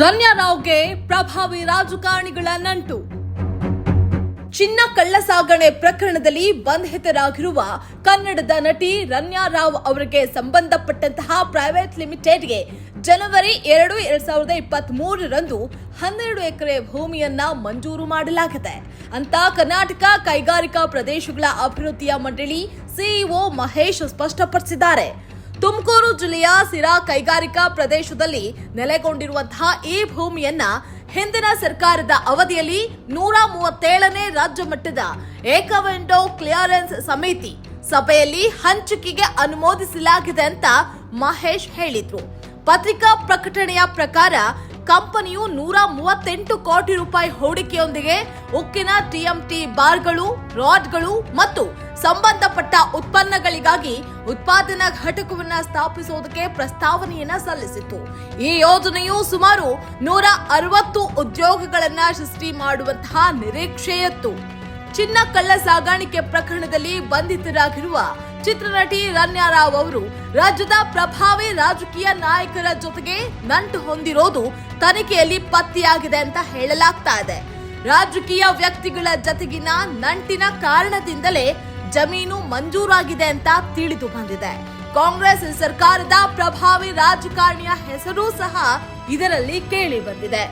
ರನ್ಯಾರಾವ್ಗೆ ಪ್ರಭಾವಿ ರಾಜಕಾರಣಿಗಳ ನಂಟು ಚಿನ್ನ ಕಳ್ಳ ಸಾಗಣೆ ಪ್ರಕರಣದಲ್ಲಿ ಬಂಧಿತರಾಗಿರುವ ಕನ್ನಡದ ನಟಿ ರನ್ಯಾ ರಾವ್ ಅವರಿಗೆ ಸಂಬಂಧಪಟ್ಟಂತಹ ಪ್ರೈವೇಟ್ ಲಿಮಿಟೆಡ್ಗೆ ಜನವರಿ ಎರಡು, ಎರಡ್ ಸಾವಿರದ ಇಪ್ಪತ್ತ್ ಮೂರರಂದು ಹನ್ನೆರಡು ಎಕರೆ ಭೂಮಿಯನ್ನ ಮಂಜೂರು ಮಾಡಲಾಗಿದೆ. ಅಂತ ಕರ್ನಾಟಕ ಕೈಗಾರಿಕಾ ಪ್ರದೇಶಗಳ ಅಭಿವೃದ್ಧಿಯ ಮಂಡಳಿ ಸಿಇಒ ಮಹೇಶ್ ಸ್ಪಷ್ಟಪಡಿಸಿದ್ದಾರೆ. ತುಮಕೂರು ಜಿಲ್ಲೆಯ ಸಿರಾ ಕೈಗಾರಿಕಾ ಪ್ರದೇಶದಲ್ಲಿ ನೆಲೆಗೊಂಡಿರುವಂತಹ ಈ ಭೂಮಿಯನ್ನ ಹಿಂದಿನ ಸರ್ಕಾರದ ಅವಧಿಯಲ್ಲಿ ನೂರ ಮೂವತ್ತೇಳನೇ ರಾಜ್ಯ ಮಟ್ಟದ ಏಕವೆಂಡೋ ಕ್ಲಿಯರೆನ್ಸ್ ಸಮಿತಿ ಸಭೆಯಲ್ಲಿ ಹಂಚಿಕೆಗೆ ಅನುಮೋದಿಸಲಾಗಿದೆ ಅಂತ ಮಹೇಶ್ ಹೇಳಿದ್ರು. ಪತ್ರಿಕಾ ಪ್ರಕಟಣೆಯ ಪ್ರಕಾರ ಕಂಪನಿಯು ನೂರ ಮೂವತ್ತೆಂಟು ಕೋಟಿ ರೂಪಾಯಿ ಹೂಡಿಕೆಯೊಂದಿಗೆ ಉಕ್ಕಿನ ಟಿಎಂಟಿ ಬಾರ್ಗಳು, ರಾಡ್ಗಳು ಮತ್ತು ಸಂಬಂಧಪಟ್ಟ ಉತ್ಪನ್ನಗಳಿಗಾಗಿ ಉತ್ಪಾದನಾ ಘಟಕವನ್ನ ಸ್ಥಾಪಿಸುವುದಕ್ಕೆ ಪ್ರಸ್ತಾವನೆಯನ್ನ ಸಲ್ಲಿಸಿತ್ತು. ಈ ಯೋಜನೆಯು ಸುಮಾರು ನೂರ ಅರವತ್ತು ಉದ್ಯೋಗಗಳನ್ನ ಸೃಷ್ಟಿ ಮಾಡುವಂತಹ ನಿರೀಕ್ಷೆಯಿತ್ತು. ಚಿನ್ನ ಕಳ್ಳ ಸಾಗಾಣಿಕೆ ಪ್ರಕರಣದಲ್ಲಿ ಬಂಧಿತರಾಗಿರುವ ಚಿತ್ರನಟಿ ರನ್ಯಾ ರಾವ್ ಅವರು ರಾಜ್ಯದ ಪ್ರಭಾವಿ ರಾಜಕೀಯ ನಾಯಕರ ಜೊತೆಗೆ ನಂಟು ಹೊಂದಿರೋದು ತನಿಖೆಯಲ್ಲಿ ಪತ್ತೆಯಾಗಿದೆ ಅಂತ ಹೇಳಲಾಗ್ತಾ ಇದೆ. ರಾಜಕೀಯ ವ್ಯಕ್ತಿಗಳ ಜತೆಗಿನ ನಂಟಿನ ಕಾರಣದಿಂದಲೇ ಜಮೀನು ಮಂಜೂರಾಗಿದೆ ಅಂತ ತಿಳಿದು ಬಂದಿದೆ. ಕಾಂಗ್ರೆಸ್ ಸರ್ಕಾರದ ಪ್ರಭಾವಿ ರಾಜಕಾರಣಿಯ ಹೆಸರು ಸಹ ಇದರಲ್ಲಿ ಕೇಳಿ ಬಂದಿದೆ.